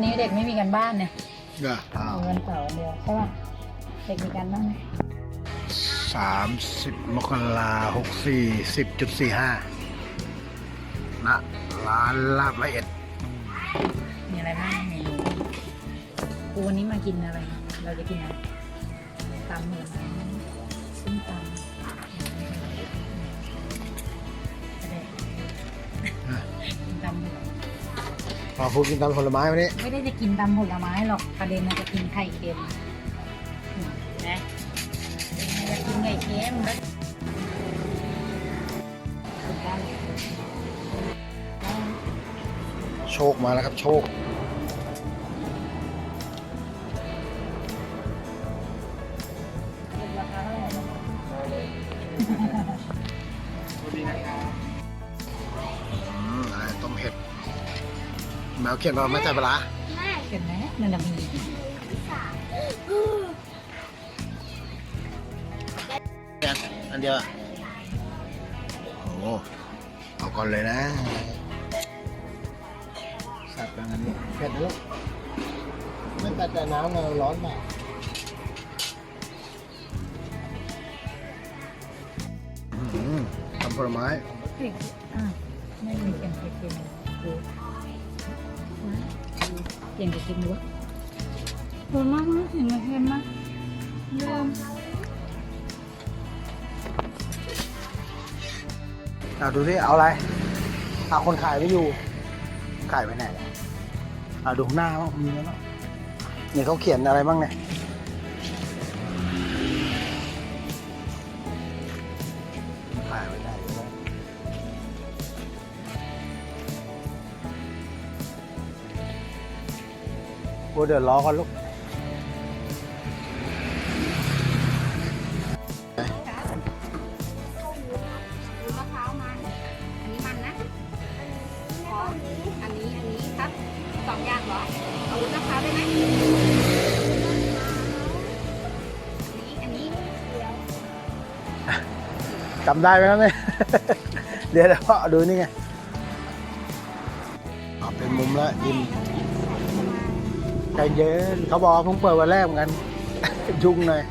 วันนี้เด็กไม่มีกันบ้านเนี่ยเด้ออ้าวเอาวันเสาร์วันเดียวใช่ป่ะเด็กมีกันบ้างไหมสามสิบมกราหกสี่สิบจุดสี่ห้านะร้านลาบละเอ็ด มีอะไรบ้างเมนูกูวันนี้มากินอะไร เราจะกินอะไรตำเหมือนซึ่งตำ มาพูดกินตามผลไม้วันนี้ ไม่ได้จะกินตำผลไม้หรอกประเด็นมันจะกินไข่เค็มอืมนะจะกินไข่เค็มแล้วสุดได้โชคมาแล้วครับโชคราคาเท่าไหร่น แมวเขียนว่าไม่ใส่ปลาร้าเห็นไหมนั่นน่ะมีเนี่ยอันเดียวอะโอ้โหเอาก่อนเลยนะ สัตว์แบบนี้เผ็ดนะลูกไม่แต่แต่น้ำเราร้อนมากอื้อหือทำผลไม้เผ็ดอะไม่มีเค็มเค็มดู เค็มกับเค็มดูโดนมากนะเห็นไหมเค็มมากเริ่มเอาดูที่เอาอะไรเอาคนขายไม่อยู่ ขายไปไหนล่ะเอาดูข้างหน้าว่ามีแล้วนี่เขาเขียนอะไรบ้างเนี่ยขายไปไหนวะ โอ้เดี๋ยวรอก่อนลูกดูมะพร้าวมัน อันนี้มันนะขออันนี้ อันนี้ครับ สองอย่างเหรอเอาวุ้นมะพร้าวได้ไหมอันนี้ อันนี้จำได้ไหมครับเนี่ย เดี๋ยวเดี๋ยวดูนี่ไงเอาเป็นมุมแล้วยิ้ม ใจเย็นเขาบอกเพิ่งเปิดวันแรกเหมือนกัน ยุ่งหน่อย